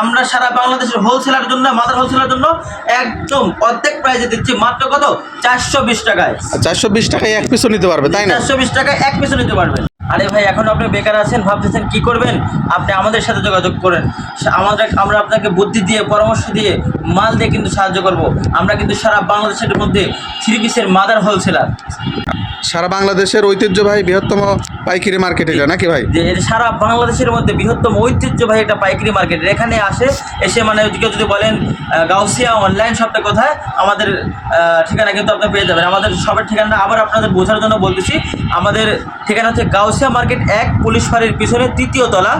আমরা সারা বাংলাদেশের হোলসেলার জন্য মাদার হোলসেলার জন্য একদম অর্ধেক প্রাইসে দিচ্ছি। মাত্র কত? চারশো বিশ টাকায়। চারশো বিশ টাকায় এক পিসও নিতে পারবে তাই না? চারশো বিশ টাকায় এক পিছু নিতে পারবেন আরে ভাই এখন আপনি বেকার আছেন ভাবতেছেন কি করবেন? আপনি আমাদের সাথে যোগাযোগ করেন। আমাদের আমরা আপনাকে বুদ্ধি দিয়ে পরামর্শ দিয়ে মাল দিয়ে কিন্তু সাহায্য করব। আমরা কিন্তু সারা বাংলাদেশের মধ্যে থ্রি পিসের মাদার হোলসেলার সারা বাংলাদেশের ঐতিহ্যবাহী বৃহত্তম পাইকারি মার্কেট এটা নাকি ভাই? যে এটা সারা বাংলাদেশের মধ্যে বৃহত্তম ঐতিহ্যবাহী একটা পাইকারি মার্কেট এখানে আসে এসে মানে কেউ যদি বলেন গাউসিয়া অনলাইন শপটা কোথায় আমাদের ঠিকানা কিন্তু আপনি পেয়ে যাবেন। আমাদের সবের ঠিকানা আবার আপনাদের বোঝার জন্য বলতেছি আমাদের ঠিকানা হচ্ছে গাউসিয়া মার্কেট এক পুলিশ ফাঁড়ির পিছনে তৃতীয় তলা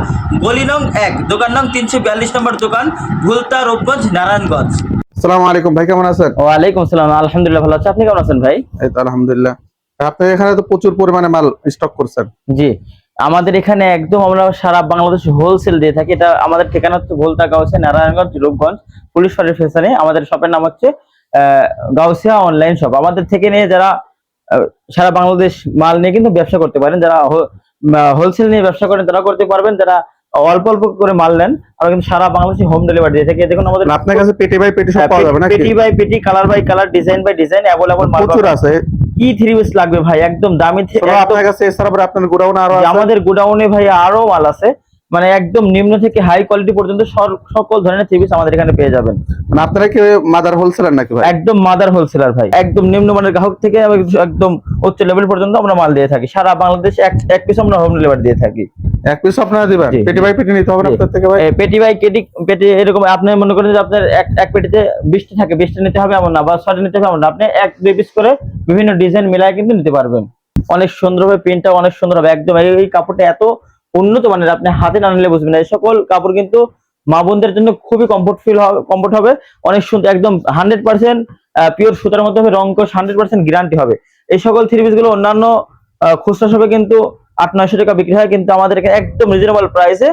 গলি নং এক দোকান নং তিনশো বিয়াল্লিশ নম্বর দোকান ভুলতা রূপগঞ্জ নারায়ণগঞ্জ। আসসালামু আলাইকুম ভাই কেমন আছেন? ওয়ালাইকুম আসসালাম আলহামদুলিল্লাহ ভালো আছে। আপনি কেমন আছেন ভাই? এই তো আলহামদুলিল্লাহ। আপনি এখানে তো প্রচুর পরিমাণে মাল স্টক করছেন। জি আমাদের এখানে একদম আমরা সারা বাংলাদেশ হোলসেল দিয়ে থাকি। এটা আমাদের ঠিকানা হচ্ছে ভোলতা গাউসিয়া নারায়ণগঞ্জ রূপগঞ্জ পুলিশ ফাঁড়ির ফেসানে আমাদের শপের নাম হচ্ছে গাউসিয়া অনলাইন শপ আমাদের থেকে নিয়ে যারা সারা বাংলাদেশ মাল নিয়ে কিন্তু ব্যবসা করতে পারেন। যারা হোলসেল নিয়ে ব্যবসা করেন তারা করতে পারবেন। যারা অল্প অল্প করে মাল নেন আমরা কিন্তু সারা বাংলাদেশে হোম ডেলিভারি দিয়ে থাকি। দেখুন আমাদের মানে আপনার কাছে পেটি বাই পেটি সব পাওয়া যাবে নাকি? পেটি বাই পেটি colour by colour design by design available মাল প্রচুর আছে। কি থ্রি পিস লাগবে ভাই? একদম দামি আপনার কাছে এছাড়া আপনার গোডাউন আরও আমাদের গোডাউনে ভাই আরও মাল আছে। মানে একদম নিম্ন থেকে হাই কোয়ালিটি পর্যন্ত সকল ধরনের থ্রি পিস আমাদের এখানে পেয়ে যাবেন। মানে আপনারা কি মাদার হোলসেলার নাকি ভাই? একদম মাদার হোলসেলার ভাই। একদম নিম্নমানের গ্রাহক থেকে একদম উচ্চ লেভেল পর্যন্ত আমরা মাল দিয়ে থাকি। সারা বাংলাদেশে এক এক পিস আমরা হোম ডেলিভারি দিয়ে থাকি। এক পিস আপনারা দিবেন। পেটি বাই পেটি নিতে হবে আপনার থেকে ভাই। পেটি বাই কেটি পেটি এরকম আপনি মনে করেন যে আপনার এক এক পেটিতে বিশটা থাকে বিশটা নিতে হবে এমন না বা ছয়টা নিতে হবে এমন না। আপনি এক দুই পিস করে বিভিন্ন ডিজাইন মিলায় কিন্তু নিতে পারবেন। অনেক সুন্দর হবে প্রিন্টটা অনেক সুন্দর হবে একদম এই কাপড়টা এত উন্নত মানের আপনি হাতে না নিলে বুঝবেন না। এই সকল কাপড় কিন্তু মা বোনদের জন্য খুবই কমফোর্ট ফিল হবে কমফোর্ট হবে। অনেক সুন্দর একদম হান্ড্রেড পার্সেন্ট পিওর সুতার মধ্যে হবে রং কোশ হান্ড্রেড পার্সেন্ট গ্যারান্টি হবে। এই সকল থ্রি পিসগুলো অন্যান্য খুচরা শপে কিন্তু আট নয়শো টাকা বিক্রি হয় কিন্তু আমাদের এখানে একদম রিজনেবল প্রাইসে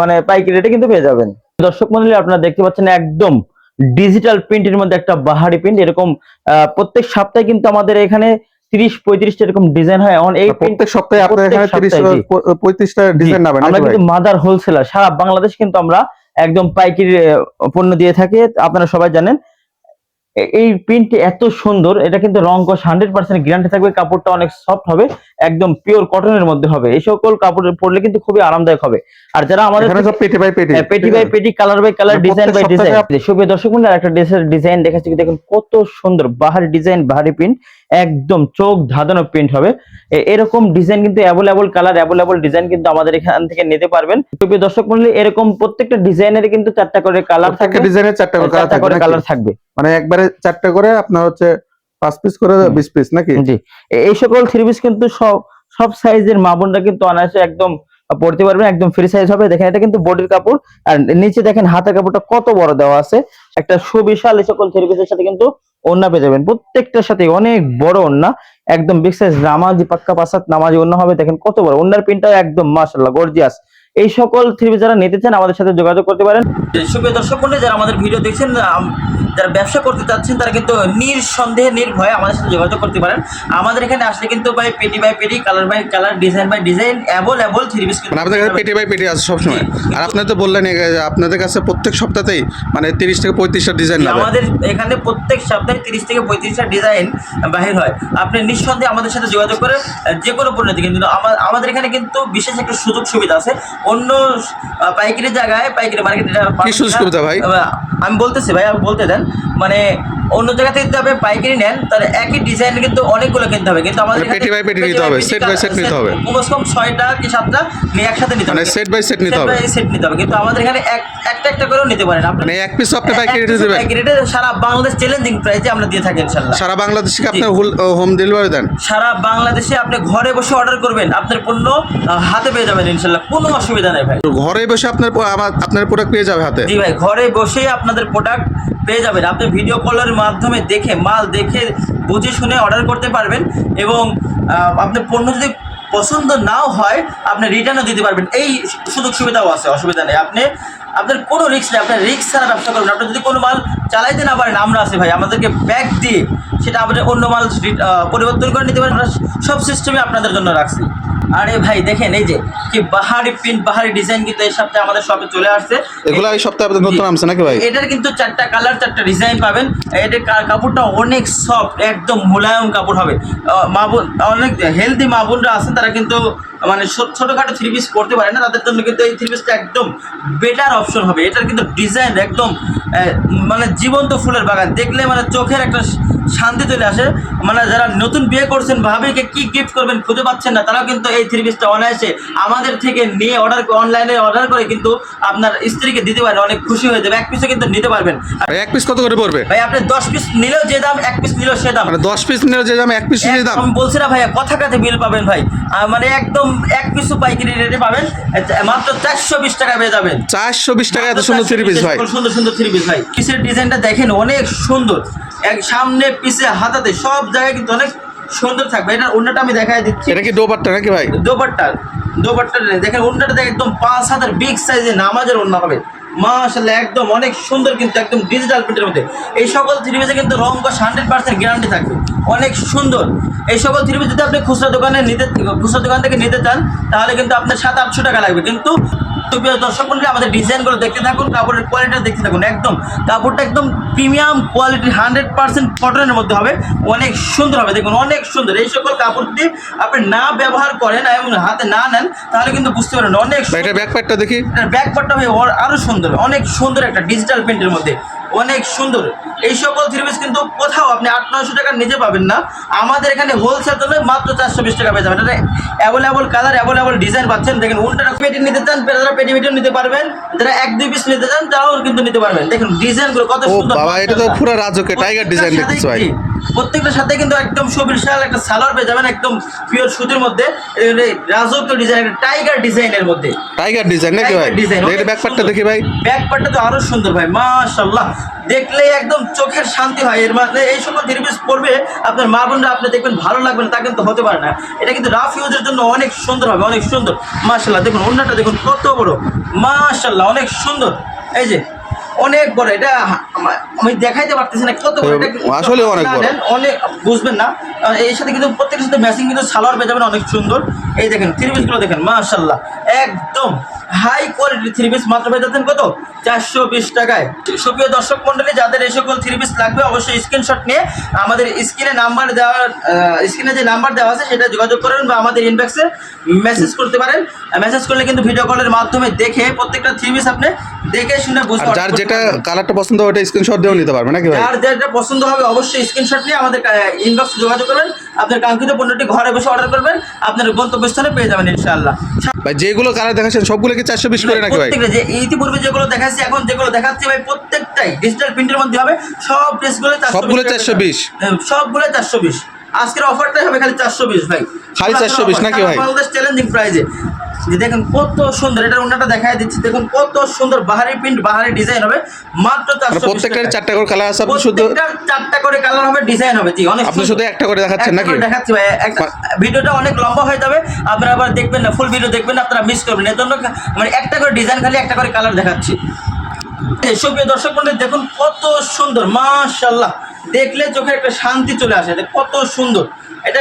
মানে পাইকারি রেটে কিন্তু পেয়ে যাবেন। দর্শক মন্ডলী আপনারা দেখতে পাচ্ছেন একদম ডিজিটাল প্রিন্টের মধ্যে একটা বাহারি প্রিন্ট এরকম প্রত্যেক সপ্তাহে কিন্তু আমাদের এখানে তিরিশ পঁয়ত্রিশটা এরকম ডিজাইন হয়। এখন এই প্রত্যেক সপ্তাহে আপনার এখানে। পঁয়ত্রিশটা ডিজাইন নেবেন আমরা কিন্তু মাদার হোলসেলার সারা বাংলাদেশ কিন্তু আমরা একদম পাইকারি পণ্য দিয়ে থাকি। আপনারা সবাই জানেন এই প্রিন্টটি এত সুন্দর এটা কিন্তু রং কষ হান্ড্রেড পার্সেন্ট গ্যারান্টি থাকবে কাপড়টা অনেক সফট হবে একদম পিওর কটনের মধ্যে হবে। এই সকল কাপড় পরলে কিন্তু খুবই আরামদায়ক হবে। আর যারা আমাদের পেটি বাই পেটি। হ্যাঁ, পেটি বাই পেটি colour by colour design by design সুপ্রিয় দর্শক মন্ডলী একটা ড্রেসের ডিজাইন দেখাচ্ছি দেখুন কত সুন্দর বাহারি ডিজাইন বাহারি প্রিন্ট একদম চোখ ধাঁধানো প্রিন্ট হবে। এরকম ডিজাইন কিন্তু অ্যাভেলেবল কালার অ্যাভেলেবল ডিজাইন কিন্তু আমাদের এখান থেকে নিতে পারবেন। সুপ্রিয় দর্শক মন্ডলী এরকম প্রত্যেকটা ডিজাইনের কিন্তু চারটা করে কালার থাকবে। ডিজাইনের চারটা করে কালার চারটা থাকবে করে কালার থাকবে। মানে একবারে চারটা করে আপনার হচ্ছে পাঁচ পিস করে বিশ পিস নাকি? জি। এই সকল থ্রি পিস কিন্তু সব সব সাইজের মা বোনরা কিন্তু অনায়াসে একদম পড়তে পারবেন একদম ফ্রি সাইজ হবে। দেখেন এটা কিন্তু বডির কাপড়। আর নিচে দেখেন হাতের কাপড়টা কত বড় দেওয়া আছে। একটা সুবিশাল এই সকল থ্রি পিসের সাথে কিন্তু ওন্না পেয়ে যাবেন। প্রত্যেকটার সাথে অনেক বড় ওন্না একদম বিগ সাইজ নামাজি পাক্কা পাসাত নামাজি অন্য হবে। দেখেন কত বড়। ওন্নার পিনটা একদম মাসাল্লাহ গর্জিয়াস এই সকল থ্রিপি যারা নিতে চান আমাদের সাথে যোগাযোগ করতে পারেন। সুপ্রিয় দর্শক মন্ডলী যারা আমাদের ভিডিও দেখছেন যারা ব্যবসা করতে চাচ্ছেন তারা কিন্তু নিঃসন্দেহে নির্ভয়ে আমাদের সাথে যোগাযোগ করতে পারেন। আমাদের এখানে আসলে কিন্তু ভাই পেটি বাই পেটি colour by colour design by design available three piece মানে আপনাদের কাছে পেটি বাই পেটি আছে সবসময়। আর আপনারা তো বললেন আপনাদের কাছে প্রত্যেক সপ্তাহতেই মানে তিরিশ থেকে পঁয়ত্রিশটা ডিজাইন আমাদের এখানে প্রত্যেক সপ্তাহে তিরিশ থেকে পঁয়ত্রিশটা ডিজাইন বাহির হয়। আপনি নিঃসন্দেহে আমাদের সাথে যোগাযোগ করে যে কোনো পণ্যতে কিন্তু আমাদের এখানে কিন্তু বিশেষ একটা সুযোগ সুবিধা আছে। অন্য পাইকারি জায়গায় পাইকারি মার্কেটে কি সুযোগ সুবিধা ভাই? আমি বলতেছি ভাই আমি বলতে দেন মানে অন্য জায়গা থেকে যদি আপনি পাইকারি নেন তাহলে একই ডিজাইন কিন্তু অনেকগুলো কিনতে হবে কিন্তু আমাদের পেটি by পেটি নিতে হবে, set বাই সেট নিতে হবে। কমস কম ছয়টা কি সাতটা নিয়ে একসাথে নিতে মানে হবে। set by set নিতে হবে। সেট নিতে হবে কিন্তু আমাদের এখানে এক একটা একটা করেও নিতে পারেন। আপনি মানে এক পিস আপনি পাইকারি রেটে দেবেন। পাইকারি রেটে সারা বাংলাদেশ চ্যালেঞ্জিং প্রাইসে আমরা দিয়ে থাকি ইনশাল্লাহ। সারা বাংলাদেশে কি আপনার হোম ডেলিভারি দেন। সারা বাংলাদেশে আপনি ঘরে বসে অর্ডার করবেন আপনার পণ্য হাতে পেয়ে যাবেন ইনশাল্লাহ কোনো অসুবিধা নেই ভাই। ঘরে বসে আপনার আপনার প্রোডাক্ট পেয়ে যাবে হাতে। জি ভাই ঘরে বসেই আপনাদের প্রোডাক্ট পেয়ে যাবেন। আপনি ভিডিও কলের মাধ্যমে দেখে, মাল দেখে, বুঝে শুনে অর্ডার করতে পারবেন এবং আপনার পণ্য যদি পছন্দ নাও হয়, আপনি রিটার্নও দিতে পারবেন। এই সুযোগ সুবিধাও আছে, অসুবিধা নেই। আপনি, আপনার কোনো রিস্ক নেই, আপনার রিস্ক ছাড়া ব্যবসা করবেন আপনি যদি কোনো মাল চালাইতে না পারেন, আমরা আছি ভাই, আমাদেরকে ব্যাগ দিয়ে সেটা আপনি অন্য মাল পরিবর্তন করে নিতে পারেন। আমরা সব সিস্টেমে আপনাদের জন্য রাখছি। আরে ভাই দেখেন এই যে কি বাহারি প্রিন্ট বাহারি ডিজাইন কিন্তু এই সপ্তাহে আমাদের শপে চলে আসছে। এগুলো এই সপ্তাহে আপনাদের নতুন নামছে নাকি ভাই? এটার কিন্তু চারটা কালার চারটা ডিজাইন পাবেন। এটার কাপড়টা অনেক সফট একদম মোলায়ম কাপড় হবে। মাবুন মা অনেক হেলদি মা বোনরা আছেন তারা কিন্তু মানে ছোটখাটো থ্রি পিস পরতে পারে না তাদের জন্য কিন্তু এই থ্রি পিসটা একদম বেটার অপশন হবে। এটার কিন্তু ডিজাইন একদম মানে জীবন্ত ফুলের বাগান। দেখলে মানে চোখের একটা শান্তি চলে আসে। মানে যারা নতুন বিয়ে করছেন ভাবিকে কি গিফট করবেন খুঁজে পাচ্ছেন না তারাও কিন্তু এই থ্রি পিসটা অনায়াসে আমাদের থেকে নিয়ে অর্ডার অনলাইনে অর্ডার করে কিন্তু আপনার স্ত্রীকে দিতে পারেন অনেক খুশি হয়ে যাবে। এক পিসে কিন্তু নিতে পারবেন। এক পিস কত করে পড়বে? ভাই আপনি দশ পিস নিলেও যে দাম এক পিস নিলেও সে দাম। মানে দশ পিস নিলে যে দাম এক পিস দাম। আমি বলছি না ভাইয়া কথা কাছে বিল পাবেন ভাই। মানে একদম এক পিসও পাইকারি রেটে পাবেন। মাত্র চারশো বিশ টাকা পেয়ে যাবেন। চারশো বিশ টাকা এত সুন্দর থ্রি পিস ভাই। সুন্দর সুন্দর থ্রি পিস ভাই। পিসের ডিজাইনটা দেখেন অনেক সুন্দর। এক সামনে পিছে হাতাতে সব জায়গায় কিন্তু অনেক সুন্দর থাকবে। এটা অন্যটা আমি দেখাই দিচ্ছি। এটা কি দোপাট্টা নাকি ভাই? দোপাট্টা দোপাট্টা দেখেন অন্যটা দেখেন একদম পাঁচ হাতের বিগ সাইজে নামাজের অন্য হবে। মাশাল্লাহ একদম অনেক সুন্দর কিন্তু একদম ডিজিটাল প্রিন্টের মধ্যে। এই সকল থ্রি পিসে কিন্তু রং কস হান্ড্রেড পার্সেন্ট গ্যারান্টি থাকবে। অনেক সুন্দর। এই সকল থ্রি পিস যদি আপনি খুচরা দোকানে নিতে, খুচরা দোকান থেকে নিতে চান, তাহলে কিন্তু আপনার সাত আটশো টাকা লাগবে। কিন্তু প্রিয় দর্শক মন্ডলী আমাদের ডিজাইনগুলো দেখতে থাকুন কাপড়ের কোয়ালিটিটা দেখতে থাকুন একদম। কাপড়টা একদম প্রিমিয়াম কোয়ালিটি হান্ড্রেড পার্সেন্ট কটনের মধ্যে হবে অনেক সুন্দর হবে। দেখুন অনেক সুন্দর। এই সকল কাপড় যদি আপনি না ব্যবহার করেন এবং হাতে না নেন তাহলে কিন্তু বুঝতে পারেন অনেক ভাই এটা ব্যাক প্যাকটা দেখি। ব্যাক হবে ওর আরও সুন্দর অনেক সুন্দর একটা ডিজিটাল প্রিন্টের মধ্যে। অনেক সুন্দর। এই সকল থ্রি পিস কিন্তু কোথাও আপনি আট নয়শো টাকার নিজে পাবেন না। আমাদের এখানে হোলসেল জন্য মাত্র চারশো বিশ টাকা পেয়ে যাবেন। এটা অ্যাভেলেবল কালার অ্যাভেলেবল ডিজাইন পাচ্ছেন। দেখেন উল্টাটা পেটি নিতে চান যারা পেটি পেটিও নিতে পারবেন। যারা এক দুই পিস নিতে চান তারাও কিন্তু নিতে পারবেন। দেখুন ডিজাইনগুলো কত সুন্দর। বাবা এটা তো পুরো রাজকে টাইগার ডিজাইন দেখতে ভাই। জি, প্রত্যেকটার সাথে কিন্তু একদম সুবিশাল একটা সালোয়ার পেয়ে যাবেন একদম পিওর সুতির মধ্যে। রাজকীয় ডিজাইন একটা টাইগার ডিজাইনের মধ্যে। টাইগার ডিজাইন নাকি ভাই? ডিজাইন এটা ব্যাক প্যাকটা দেখি ভাই। ব্যাক পার্টটা তো আরও সুন্দর ভাই মাশাল্লাহ দেখলে একদম চোখের শান্তি হয়। এর মানে এই সকল থ্রি পিস পরবে আপনার মা বোনরা আপনি দেখবেন ভালো লাগবে না তা কিন্তু হতে পারে না। এটা কিন্তু রাফ ইউজের জন্য অনেক সুন্দর হবে অনেক সুন্দর। মাশাল্লাহ দেখুন অন্যটা দেখুন কত বড়। মাশাল্লাহ অনেক সুন্দর। এই যে অনেক বড় এটা আমা- দেখাইতে পারতেছি না কত কিন্তু আসলে অনেক। অনেক বুঝবেন না। এর সাথে কিন্তু প্রত্যেকের সাথে ম্যাচিং কিন্তু সালোয়ার পেয়ে যাবেন অনেক সুন্দর। এই দেখেন থ্রি পিসগুলো দেখেন মাশাল্লাহ একদম হাই কোয়ালিটি থ্রি পিস মাত্র পেয়ে যাচ্ছেন কত? চারশো বিশ টাকায়। সুপ্রিয় দর্শক মন্ডলী যাদের এই সকল থ্রি পিস লাগবে অবশ্যই স্ক্রিনশট নিয়ে আমাদের স্ক্রিনে নাম্বার দেওয়া স্ক্রিনে যে নাম্বার দেওয়া আছে সেটা যোগাযোগ করবেন বা আমাদের ইনবক্সে মেসেজ করতে পারেন। মেসেজ করলে কিন্তু ভিডিও কলের মাধ্যমে দেখে প্রত্যেকটা থ্রি পিস আপনি দেখে শুনে বুঝতে যার যেটা কালারটা পছন্দ হবে ওটা স্ক্রিনশট দিয়েও নিতে পারবে নাকি ভাই? যার যেটা পছন্দ হবে অবশ্যই স্ক্রিনশট নিয়ে আমাদের ইনবক্সে যোগাযোগ করবেন। আপনার কাঙ্ক্ষিত পণ্যটি ঘরে বসে অর্ডার করবেন। আপনার গন্তব্যস্থানে পেয়ে যাবেন ইনশাআল্লাহ। ভাই যেগুলো কালার দেখাচ্ছেন সবগুলো কি চারশো বিশ করে নাকি ভাই? প্রত্যেকটা যে ইতিপূর্বে যেগুলো দেখাচ্ছি এখন যেগুলো দেখাচ্ছি ভাই প্রত্যেকটাই ডিজিটাল প্রিন্টের মধ্যে হবে। সব ড্রেসগুলো সবগুলো 420 সবগুলো চারশো বিশ আজকের অফারটাই হবে খালি চারশো বিশ ভাই। খালি 420 নাকি ভাই? বাংলাদেশ চ্যালেঞ্জিং প্রাইজে যে দেখেন কত সুন্দর এটা অন্যটা দেখাই দিচ্ছি। দেখুন কত সুন্দর বাহারি প্রিন্ট বাহারি ডিজাইন হবে। মাত্র চারশো প্রত্যেকটার চারটা করে কালার আছে আপনি শুধু চারটা করে কালার হবে ডিজাইন হবে। জি অনেক আপনি। শুধু একটা করে দেখাচ্ছেন নাকি? দেখাচ্ছি ভাই একটা ভিডিওটা অনেক লম্বা হয়ে যাবে আপনারা আবার দেখবেন না ফুল ভিডিও দেখবেন আপনারা মিস করবেন এর জন্য মানে একটা করে ডিজাইন খালি একটা করে কালার দেখাচ্ছি। সুপ্রিয় দর্শক মন্ডলী দেখুন কত সুন্দর মাশাল্লাহ দেখলে চোখে একটা শান্তি চলে আসে কত সুন্দর। এটা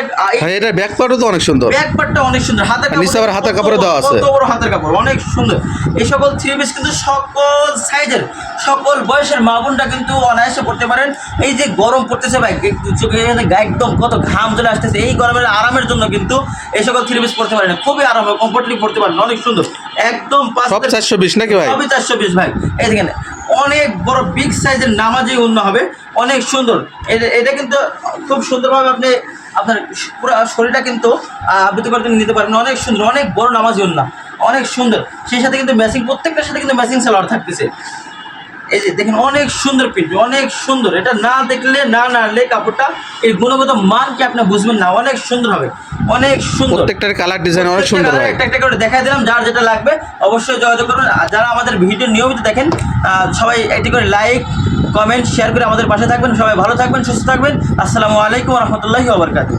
এটা ব্যাক পার্টও তো অনেক সুন্দর। ব্যাক পার্টটা অনেক সুন্দর। হাতের নিচে আবার হাতের কাপড়ে দেওয়া আছে। বড় হাতের কাপড় অনেক সুন্দর। এই সকল থ্রি পিস কিন্তু সকল সাইজের সকল বয়সের মা বোনটা কিন্তু অনায়াসে পড়তে পারেন। এই যে গরম পড়তেছে ভাই চোখে একদম কত ঘাম চলে আসতেছে। এই গরমের আরামের জন্য কিন্তু এই সকল থ্রি পিস পড়তে পারেন। খুবই আরাম কমফোর্টলি পড়তে পারেন। অনেক সুন্দর। একদম সব চারশো বিশ নাকি ভাই? সবই চারশো পিস ভাই। এই দেখেন অনেক বড় বিগ সাইজের নামাজি উন্ন হবে। অনেক সুন্দর। এটা এটা কিন্তু খুব সুন্দরভাবে আপনি আপনার পুরো শরীরটা কিন্তু আবৃত্তি আবৃত করে নিতে পারবেন। অনেক সুন্দর, অনেক বড় নামাজি অন্য অনেক সুন্দর। সেই সাথে কিন্তু ম্যাচিং প্রত্যেকটার সাথে কিন্তু ম্যাচিং সালোয়ার থাকতেছে। এই যে দেখেন, অনেক সুন্দর প্রিন্ট অনেক সুন্দর। এটা না দেখলে, না নাড়লে কাপড়টা এই গুণগত মান কি আপনি বুঝবেন না। অনেক সুন্দর হবে। অনেক সুন্দর। প্রত্যেকটার কালার ডিজাইন অনেক সুন্দর হয়। একটা একটা করে দেখাই দিলাম যার যেটা লাগবে অবশ্যই যোগাযোগ করবেন। আর যারা আমাদের ভিডিও নিয়মিত দেখেন সবাই একটি করে লাইক কমেন্ট শেয়ার করে আমাদের পাশে থাকবেন। সবাই ভালো থাকবেন সুস্থ থাকবেন। আসসালামু আলাইকুম রহমতুল্লাহি ওবরকাতুহ